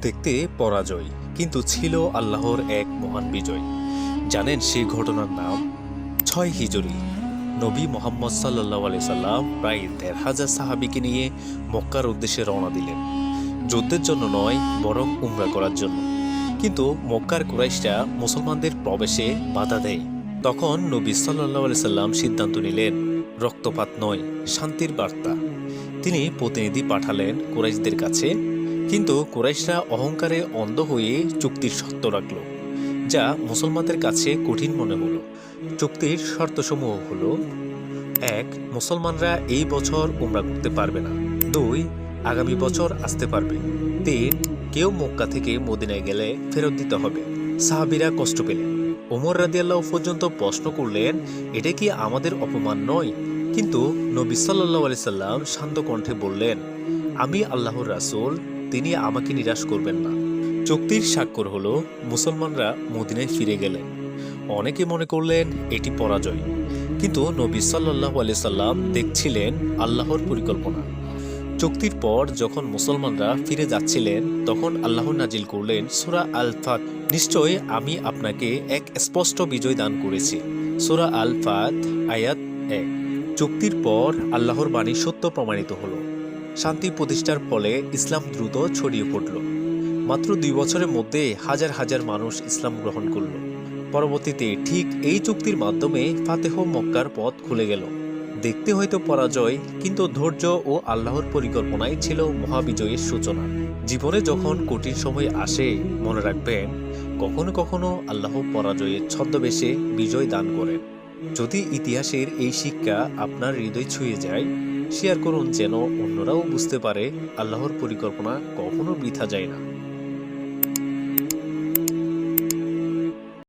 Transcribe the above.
দেখতে পরাজয়, কিন্তু ছিল আল্লাহর এক মহান বিজয়। জানেন সেই ঘটনার নাম? ছয় হিজরি। নবী মোহাম্মদ সাল্লাহ আলি সাল্লাম প্রায় দেড় হাজার সাহাবিকে নিয়ে মক্কার উদ্দেশ্যে রওনা দিলেন। যুদ্ধের জন্য নয়, বরং উমরা করার জন্য। কিন্তু মক্কার কুরাইশরা মুসলমানদের প্রবেশে বাধা দেয়। তখন নবী সাল্লাহ আলি সাল্লাম সিদ্ধান্ত নিলেন, রক্তপাত নয়, শান্তির বার্তা। তিনি প্রতিনিধি পাঠালেন কুরাইশদের কাছে। কিন্তু কুরাইশরা অহংকারে অন্ধ হয়ে চুক্তির শর্ত রাখল, যা মুসলমানদের কাছে কঠিন মনে হলো। চুক্তির শর্তসমূহ হলো, এক, মুসলমানরা এই বছর উমরা করতে পারবে না। দুই, আগামী বছর আসতে পারবে। তিন, কেউ মক্কা থেকে মদিনায় গেলে ফেরত দিতে হবে। সাহাবিরা কষ্ট পেলেন। ওমর রাদিয়াল্লাহ পর্যন্ত প্রশ্ন করলেন, এটা কি আমাদের অপমান নয়? কিন্তু নবী সাল্লাহ আলি সাল্লাম শান্ত কণ্ঠে বললেন, আমি আল্লাহর রাসূল তিনি আমাকে নিরাশ করবেন না। চুক্তির স্বাক্ষর হলো, মুসলমানরা মদিনায় ফিরে গেলেন। অনেকে মনে করলেন, এটি পরাজয়। কিন্তু নবী সাল্লাহ আলি সাল্লাম দেখছিলেন আল্লাহর পরিকল্পনা। চুক্তির পর যখন মুসলমানরা ফিরে যাচ্ছিলেন, তখন আল্লাহ নাজিল করলেন, সুরা আল ফাত নিশ্চয় আমি আপনাকে এক স্পষ্ট বিজয় দান করেছি। সুরা আল ফাত আয়াত এক। চুক্তির পর আল্লাহর বাণী সত্য প্রমাণিত হলো। শান্তি প্রতিষ্ঠার ফলে ইসলাম দ্রুত ছড়িয়ে পড়ল। মাত্র দুই বছরের মধ্যে হাজার হাজার মানুষ ইসলাম গ্রহণ করল। পরবর্তীতে ঠিক এই চুক্তির মাধ্যমে ফাতেহ মক্কার পথ খুলে গেল। দেখতে হয়তো পরাজয়, কিন্তু ধৈর্য ও আল্লাহর পরিকল্পনাই ছিল মহাবিজয়ের সূচনা। জীবনে যখন কঠিন সময় আসে, মনে রাখবেন, কখনো কখনো আল্লাহ পরাজয়ের ছদ্মবেশে বিজয় দান করেন। যদি ইতিহাসের এই শিক্ষা আপনার হৃদয় ছুঁয়ে যায় শেয়ার করুন যেন অন্যরাও বুঝতে পারে আল্লাহর পরিকল্পনা কখনো বৃথা যায় না।